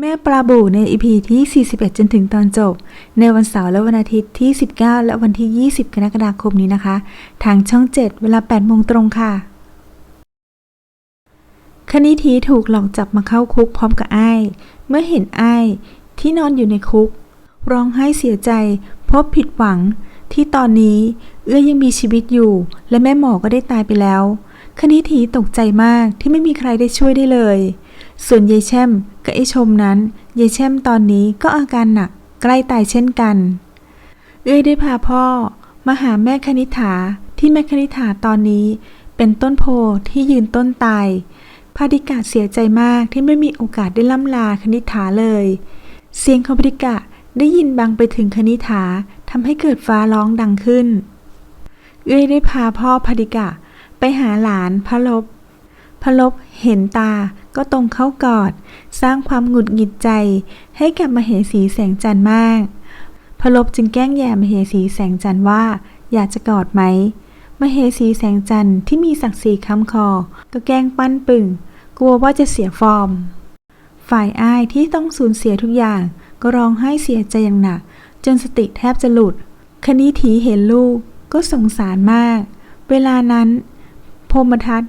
แม่ปลาบูในอีพีที่ 41 จนถึงตอนจบ ในวันเสาร์และวันอาทิตย์ที่ 19 และวันที่ 20 กรกฎาคมนี้นะคะ ทางช่อง 7 เวลา8โมงตรงค่ะ คณิธีถูกหลอกจับมาเข้าคุกพร้อมกับไอ้เมื่อเห็นไอ้ที่นอนอยู่ในคุก ร้องไห้เสียใจพราะผิดหวัง ที่ตอนนี้เอื้อยังมีชีวิตอยู่ และแม่หมอก็ได้ตายไปแล้ว คณิธีตกใจมากที่ไม่มีใครได้ช่วยได้เลย ส่วนยายแช่มกับไอ้ชมนั้นยายแช่มตอนนี้ก็อาการหนักใกล้ตายเช่นกัน เอื้อยได้พาพ่อมาหาแม่คณิษฐาที่แม่คณิษฐาตอนนี้เป็นต้นโพที่ยืนต้นตายพาดิกาเสียใจมากที่ไม่มีโอกาสได้ล่ำลาคณิษฐาเลย เสียงของพาดิกะได้ยินบังไปถึงคณิษฐาทำให้เกิดฟ้าร้องดังขึ้น เอื้อยได้พาพ่อพาดิกะไปหาหลานพระลบพระลบเห็นตา ก็ตรงเข้ากอด สร้างความหงุดหงิดใจ ให้กับมเหสีแสงจันทร์มาก พลบจึงแกล้งแย่มเหสีแสงจันทร์ว่า อยากจะกอดไหม มเหสีแสงจันทร์ที่มีศักดิ์ศรีค้ำคอ ก็แกล้งปั้นปึ่ง กลัวว่าจะเสียฟอร์ม ฝ่ายอ้ายที่ต้องสูญเสียทุกอย่าง ก็ร้องไห้เสียใจอย่างหนัก จนสติแทบจะหลุด คณิถีเห็นลูกก็สงสารมาก เวลานั้นพมทัต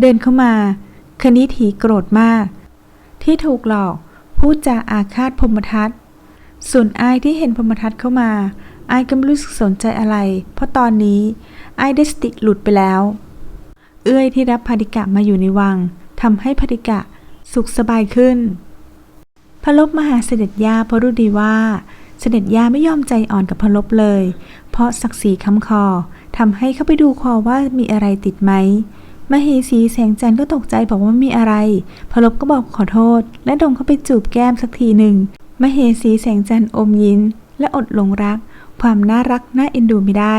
เดินเข้ามา คณิถีโกรธมาก ที่ถูกหลอกพูดจาอาฆาตพรหมทัตส่วนอายที่เห็นพรหมทัตเข้ามาอายก็ไม่รู้สึกสนใจอะไร เพราะตอนนี้อายได้สติหลุดไปแล้ว เอื้อยที่รับพาดิกะมาอยู่ในวังทำให้พาดิกะสุขสบายขึ้น พระลบมหาเสด็จย่าเพราะรู้ดีว่าเสด็จย่าไม่ยอมใจอ่อนกับพระลบเลย เพราะศักดิ์ศรีค้ำคอทำให้เข้าไปดูคอว่ามีอะไรติดไหม มเหสีแสงจันทร์ก็ตกใจบอกว่าไม่มีอะไรพระลบก็บอกขอโทษ และดงเข้าไปจูบแก้มสักทีหนึ่ง มเหสีแสงจันทร์อมยิ้มและอดหลงรัก ความน่ารักน่าเอ็นดูไม่ได้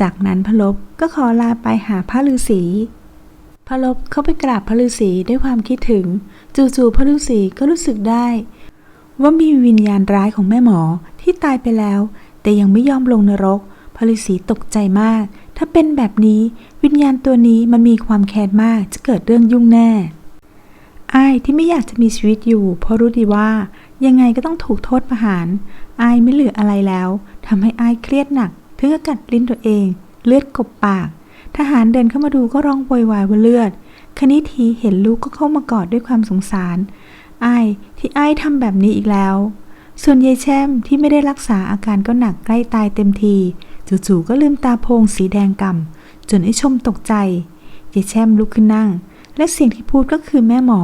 จากนั้นพระลบก็ขอลาไปหาพระฤาษีพระลบเข้าไปกราบพระฤาษีด้วยความคิดถึง จู่ๆพระฤาษีก็รู้สึกได้ ว่ามีวิญญาณร้ายของแม่หมอที่ตายไปแล้ว แต่ยังไม่ยอมลงนรก พระฤาษีตกใจมาก ถ้าเป็นแบบนี้วิญญาณตัวนี้มันมีความแค้นมากจะเกิดเรื่องยุ่งแน่อ้ายที่ไม่อยากจะมีชีวิตอยู่ เพราะรู้ดีว่ายังไงก็ต้องถูกโทษประหารอ้ายไม่เหลืออะไรแล้วทำให้อ้ายเครียดหนัก ถึงกับกัดลิ้นตัวเอง เลือดกบปาก ทหารเดินเข้ามาดูก็ร้องโวยวายว่าเลือด คณิทีเห็นลูกก็เข้ามากอดด้วยความสงสารอ้ายที่อ้ายทำแบบนี้อีกแล้ว ส่วนยายแช่มที่ไม่ได้รักษาอาการก็หนักใกล้ตายเต็มทีจู่ๆก็ลืมตาโพงสีแดงก่ำจนไอ้ชมตกใจยายแช่มลุกขึ้นนั่ง และเสียงที่พูดก็คือแม่หมอ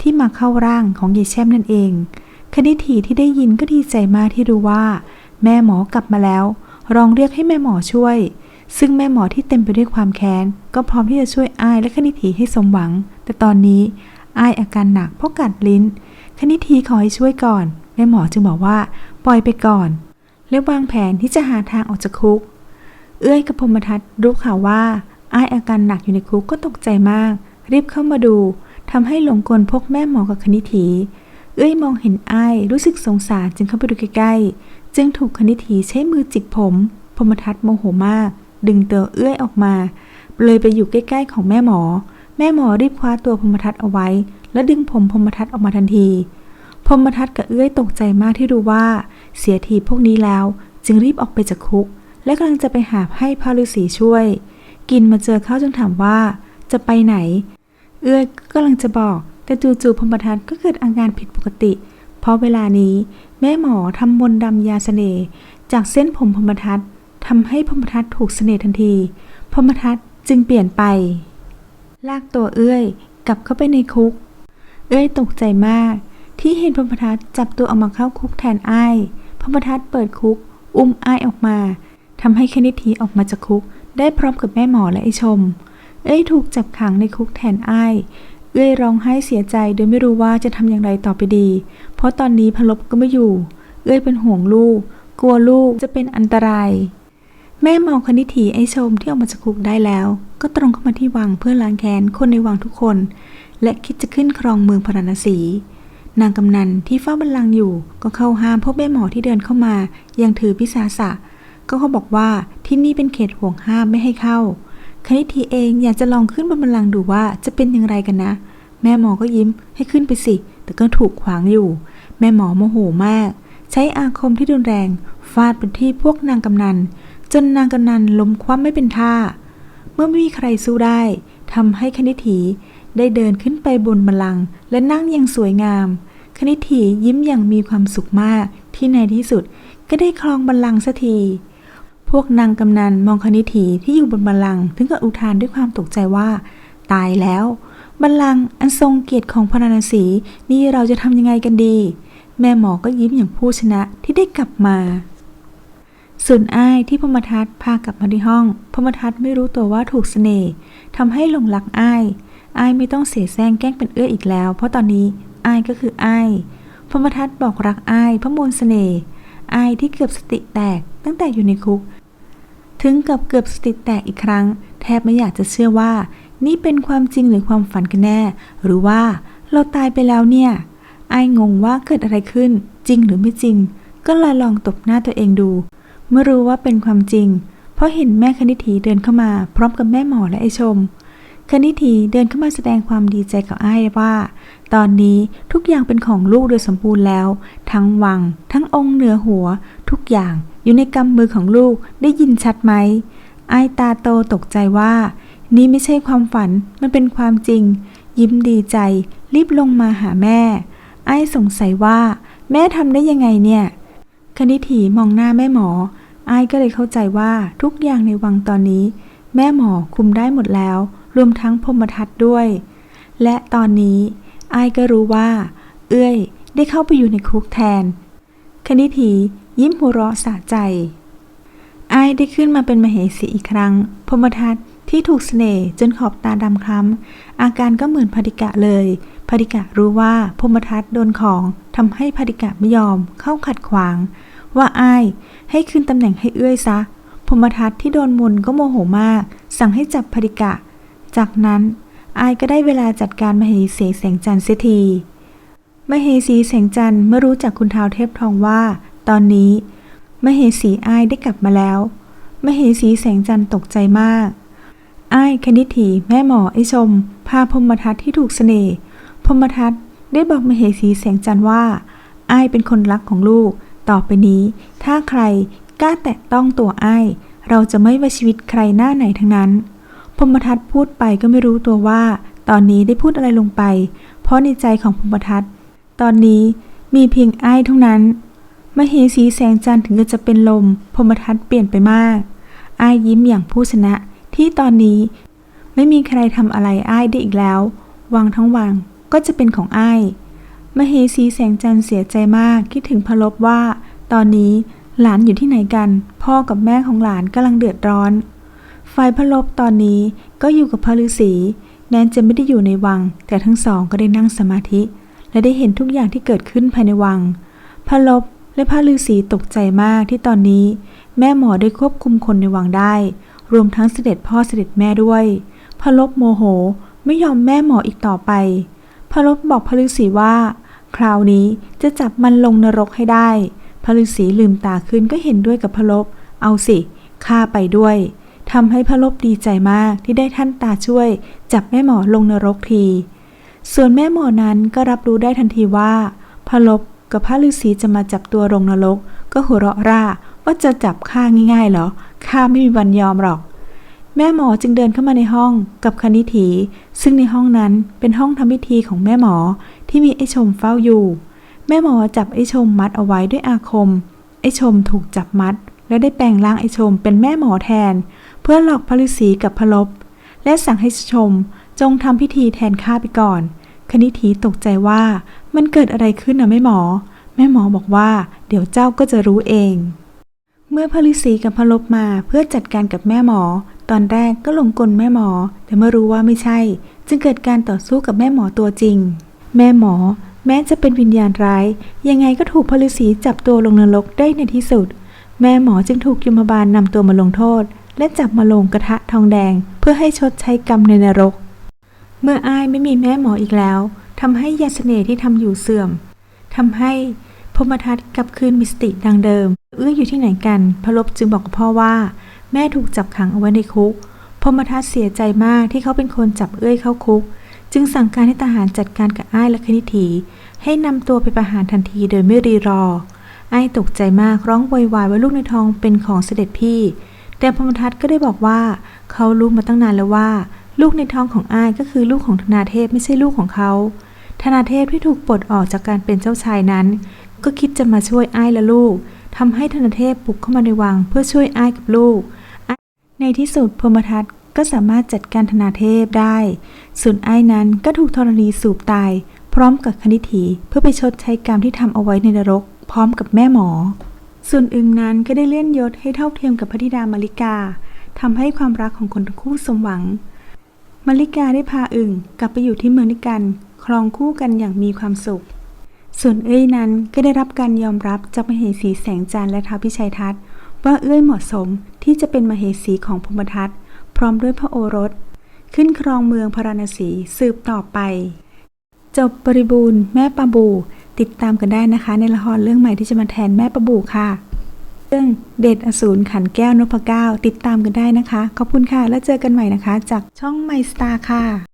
ที่มาเข้าร่างของยายแช่มนั่นเอง คณิทีที่ได้ยินก็ดีใจมากที่รู้ว่า แม่หมอกลับมาแล้วลองเรียกให้แม่หมอช่วย ซึ่งแม่หมอที่เต็มไปด้วยความแค้น ก็พร้อมที่จะช่วยอ้ายและคณิทีให้สมหวัง แต่ตอนนี้อ้ายอาการหนักเพราะกัดลิ้น คณิทีขอให้ช่วยก่อนแม่หมอจึงบอกว่า ปล่อยไปก่อน และวางแผนที่จะหาทางออกจากคุก เอื้อยกับพรหมทัตรู้ข่าวว่าอ้ายอาการหนักอยู่ในคุกก็ตกใจมาก รีบเข้ามาดูทำให้หลงกลพวกแม่หมอกับคณิถีเอื้อยมองเห็นอ้ายรู้สึกสงสารจึงเข้าไปดูใกล้ๆ จึงถูกคณิถีใช้มือจิกผมพรหมทัตโมโหมาก ดึงตัวเอื้อยออกมา เลยไปอยู่ใกล้ๆของแม่หมอ แม่หมอรีบคว้าตัวพรหมทัตเอาไว้ แล้วดึงผมพรหมทัตออกมาทันทีพรหมทัตกับเอื้อยตกใจมากที่รู้ว่า เสียทีพวกนี้แล้วจึงรีบออกไปจากคุก และกำลังจะไปหาให้พระฤาษีช่วย กินมาเจอเขาจึงถามว่า จะไปไหน เอื้อยก็กำลังจะบอก แต่จู่ๆพรหมทัตก็เกิดอาการผิดปกติ เพราะเวลานี้แม่หมอทำมนต์ดำยาเสน่ห์จากเส้นผมพรหมทัตทำให้พรหมทัตถูกเสน่ห์ทันทีพรหมทัตจึงเปลี่ยนไป ลากตัวเอื้อยกลับเข้าไปในคุก เอื้อยตกใจมาก ที่เห็นพรหมทัตจับตัวออกมาเข้าคุกแทนอ้าย พรหมทัตเปิดคุก อุ้มอ้ายออกมาทำให้คณิธีออกมาจากคุก ได้พร้อมกับแม่หมอและไอชม เอ้ยถูกจับขังในคุกแทนอ้ายเอ้ยร้องไห้เสียใจโดยไม่รู้ว่าจะทำอย่างไรต่อไปดี เพราะตอนนี้พลบก็ไม่อยู่ เอ้ยเป็นห่วงลูก กลัวลูกจะเป็นอันตราย แม่มองคณิถีไอชมที่ออกมาจากคุกได้แล้ว ก็ตรงเข้ามาที่วังเพื่อล้างแค้นคนในวังทุกคน และคิดจะขึ้นครองเมืองพราณสี นางกำนันที่เฝ้าบัลลังก์อยู่ ก็เข้าห้ามพวกแม่หมอที่เดินเข้ามา ยังถือพิสาสะ ก็เขาบอกว่าที่นี่เป็นเขตห่วงห้ามไม่ให้เข้าคณิทีเองอยากจะลองขึ้นบนบัลลังก์ดูว่าจะเป็นอย่างไรกันนะ แม่หมอก็ยิ้มให้ขึ้นไปสิ แต่ก็ถูกขวางอยู่ แม่หมอโมโหมาก ใช้อาคมที่รุนแรงฟาดไปที่พวกนางกำนัน จนนางกำนันล้มคว่ำไม่เป็นท่า เมื่อไม่มีใครสู้ได้ทำให้คณิถี ได้เดินขึ้นไปบนบัลลังก์และนั่งอย่างสวยงาม คณิถียิ้มอย่างมีความสุขมากที่ในที่สุดก็ได้ครองบัลลังก์สักที พวกนางกำนันมองคณิถีที่อยู่บนบัลลังก์ถึงกับอุทานด้วยความตกใจว่า ตายแล้ว บัลลังก์อันทรงเกียรติของพระนราศีนี่เราจะทำยังไงกันดี แม่หมอก็ยิ้มอย่างผู้ชนะที่ได้กลับมาส่วนอ้ายที่พมทัศพากลับมาที่ห้อง พมทัศไม่รู้ตัวว่าถูกเสน่ห์ทำให้หลงรักอ้าย อ้ายไม่ต้องเสียแซงแกล้งเป็นเอื้ออีกแล้ว เพราะตอนนี้อ้ายก็คืออ้ายพมทัศน์บอกรักอ้ายพระมนต์เสน่ห์อ้ายที่เกือบสติแตกตั้งแต่อยู่ในคุก ถึงกับเกือบสติแตกอีกครั้ง แทบไม่อยากจะเชื่อว่า นี่เป็นความจริงหรือความฝันกันแน่ หรือว่าเราตายไปแล้วเนี่ยไอ้ายงงว่าเกิดอะไรขึ้น จริงหรือไม่จริง ก็เลยลองตบหน้าตัวเองดู เมื่อรู้ว่าเป็นความจริง เพราะเห็นแม่คณิธีเดินเข้ามา พร้อมกับแม่หมอและไอชม คณิธีเดินเข้ามาแสดงความดีใจกับไอ้ายว่า ตอนนี้ทุกอย่างเป็นของลูกโดยสมบูรณ์แล้ว ทั้งวัง ทั้งองค์เหนือหัว ทุกอย่างอยู่ในกำมือของลูกได้ยินชัดไหมไอ้ายตาโตตกใจว่า นี่ไม่ใช่ความฝันมันเป็นความจริง ยิ้มดีใจ รีบลงมาหาแม่ไอ้ายสงสัยว่า แม่ทำได้ยังไงเนี่ยคณิถีมองหน้าแม่หมอไอ้ายก็เลยเข้าใจว่าทุกอย่างในวังตอนนี้ แม่หมอคุมได้หมดแล้ว รวมทั้งพมทัศน์ด้วย และตอนนี้ไอ้ายก็รู้ว่า เอื้อยได้เข้าไปอยู่ในคุกแทน คณิถียิ้มหัวเราะสะใจไอ้ายได้ขึ้นมาเป็นมเหสีอีกครั้ง พมทัศน์ที่ถูกเสน่ห์จนขอบตาดำคล้ำ อาการก็เหมือนพดิกะเลยพดิกะรู้ว่าพมทัศน์โดนของทำให้พดิกะไม่ยอมเข้าขัดขวาง ว่าอ้ายให้คืนตำแหน่งให้เอื้อยซะพมทัศน์ที่โดนมนก็โมโหมาก สั่งให้จับพดิกะ จากนั้นอายก็ได้เวลาจัดการมเหสีแสงจันทร์เสียทีมเหสีแสงจันทร์เมื่อรู้จากคุณท้าวเทพทองว่า ตอนนี้ มเหสีอ้ายได้กลับมาแล้ว มเหสีแสงจันทร์ตกใจมากอ้ายคณิถีแม่หมอไอชม พาพมทัศน์ที่ถูกเสน่ห์พมทัศน์ได้บอกมเหสีแสงจันทร์ว่าอ้ายเป็นคนรักของลูก ต่อไปนี้ ถ้าใครกล้าแตะต้องตัวอ้ายเราจะไม่ไว้ชีวิตใครหน้าไหนทั้งนั้น พรหมทัศน์พูดไปก็ไม่รู้ตัวว่า ตอนนี้ได้พูดอะไรลงไป เพราะในใจของพรหมทัศน์ ตอนนี้มีเพียงอ้ายเท่านั้นมเหสีแสงจันทร์ถึงจะเป็นลมพรหมทัศน์เปลี่ยนไปมากอ้ายยิ้มอย่างผู้ชนะ ที่ตอนนี้ไม่มีใครทำอะไรอ้ายได้อีกแล้ววังทั้งวังก็จะเป็นของอ้ายมเหสีแสงจันทร์เสียใจมากคิดถึงพลบว่า ตอนนี้หลานอยู่ที่ไหนกัน พ่อกับแม่ของหลานกำลังเดือดร้อน ฝ่ายพลบตอนนี้ก็อยู่กับพระฤาษีแม้จะไม่ได้อยู่ในวัง แต่ทั้งสองก็ได้นั่งสมาธิ และได้เห็นทุกอย่างที่เกิดขึ้นภายในวัง พระลบและพระฤาษีตกใจมากที่ตอนนี้ แม่หมอได้ควบคุมคนในวังได้ รวมทั้งเสด็จพ่อเสด็จแม่ด้วย พระลบโมโหไม่ยอมแม่หมออีกต่อไป พระลบบอกพระฤาษีว่า คราวนี้จะจับมันลงนรกให้ได้ พระฤาษีลืมตาขึ้นก็เห็นด้วยกับพระลบ เอาสิข้าไปด้วย ทำให้พระลบดีใจมากที่ได้ท่านตาช่วย จับแม่หมอลงนรกที ส่วนแม่หมอนั้นก็รับรู้ได้ทันทีว่าพระลบกับพระฤาษีจะมาจับตัวลงนรก ก็หัวเราะร่าว่าจะจับข้าง่ายๆเหรอข้าไม่มีวันยอมหรอก แม่หมอจึงเดินเข้ามาในห้องกับคณิถี ซึ่งในห้องนั้นเป็นห้องทำพิธีของแม่หมอที่มีไอชมเฝ้าอยู่ แม่หมอจับไอชมมัดเอาไว้ด้วยอาคม ไอชมถูกจับมัด และได้แปลงร่างไอชมเป็นแม่หมอแทน เพื่อหลอกพระฤาษีกับพระลบ และสั่งให้ชมจงทำพิธีแทนข้าไปก่อน คณิถีตกใจว่ามันเกิดอะไรขึ้นนะแม่หมอ แม่หมอบอกว่า เดี๋ยวเจ้าก็จะรู้เอง เมื่อพระฤาษีกับพระลบมาเพื่อจัดการกับแม่หมอ ตอนแรกก็หลงกลแม่หมอ แต่เมื่อรู้ว่าไม่ใช่ จึงเกิดการต่อสู้กับแม่หมอตัวจริง แม่หมอแม้จะเป็นวิญญาณร้าย ยังไงก็ถูกพระฤาษีจับตัวลงนรกได้ในที่สุด แม่หมอจึงถูกยมบาลนำตัวมาลงโทษ และจับมาลงกระทะทองแดง เพื่อให้ชดใช้กรรมในนรก เมื่ออ้ายไม่มีแม่หมออีกแล้วทำให้ยาเสน่ห์ที่ทำอยู่เสื่อมทำให้พรมทัศน์กลับคืนมีสติดังเดิม เอื้ออยู่ที่ไหนกันพระลบจึงบอกกับพ่อว่า แม่ถูกจับขังเอาไว้ในคุกพรมทัศน์เสียใจมากที่เขาเป็นคนจับเอื้อยเข้าคุก จึงสั่งการให้ทหารจัดการกับอ้ายและคณิถีให้นำตัวไปประหารทันทีโดยไม่รีรอ ไอ้ตกใจมากร้องโวยวายว่าลูกในท้องเป็นของเสด็จพี่ แต่พรมทัตก็ได้บอกว่า เขารู้มาตั้งนานแล้วว่า ลูกในท้องของอ้ายก็คือลูกของธนาเทพไม่ใช่ลูกของเขา ธนาเทพที่ถูกปลดออกจากการเป็นเจ้าชายนั้น ก็คิดจะมาช่วยอ้ายและลูกทำให้ธนาเทพบุกเข้ามาในวังเพื่อช่วยอ้ายกับลูก ในที่สุดพรมทัตก็สามารถจัดการธนาเทพได้ ส่วนไอ้ายนั้นก็ถูกธรณีสูบตาย พร้อมกับคณิถีเพื่อไปชดใช้กรรมที่ทำเอาไว้ในนรก พร้อมกับแม่หมอ ส่วนอึงนั้นก็ได้เลื่อนยศให้เท่าเทียมกับพระธิดามาริกาทำให้ความรักของคนทั้งคู่สมหวัง มาริกาได้พาอึ่งกลับไปอยู่ที่เมืองด้วยกัน ครองคู่กันอย่างมีความสุข ส่วนเอ้ยนั้นก็ได้รับการยอมรับจากมเหสีแสงจันทร์และท้าวพิชัยทัตว่าเอ้ยเหมาะสมที่จะเป็นมเหสีของพรหมทัตพร้อมด้วยพระโอรส ขึ้นครองเมืองพราราณสีสืบต่อไป จบบริบูรณ์แม่ปาบู ติดตามกันได้นะคะ ในละครเรื่องใหม่ที่จะมาแทนแม่ปลาบูค่ะเรื่องเดชอสูรขันแก้วนพเก้าติดตามกันได้นะคะ ขอบคุณค่ะ แล้วเจอกันใหม่นะคะ จากช่องไมสตาร์ค่ะ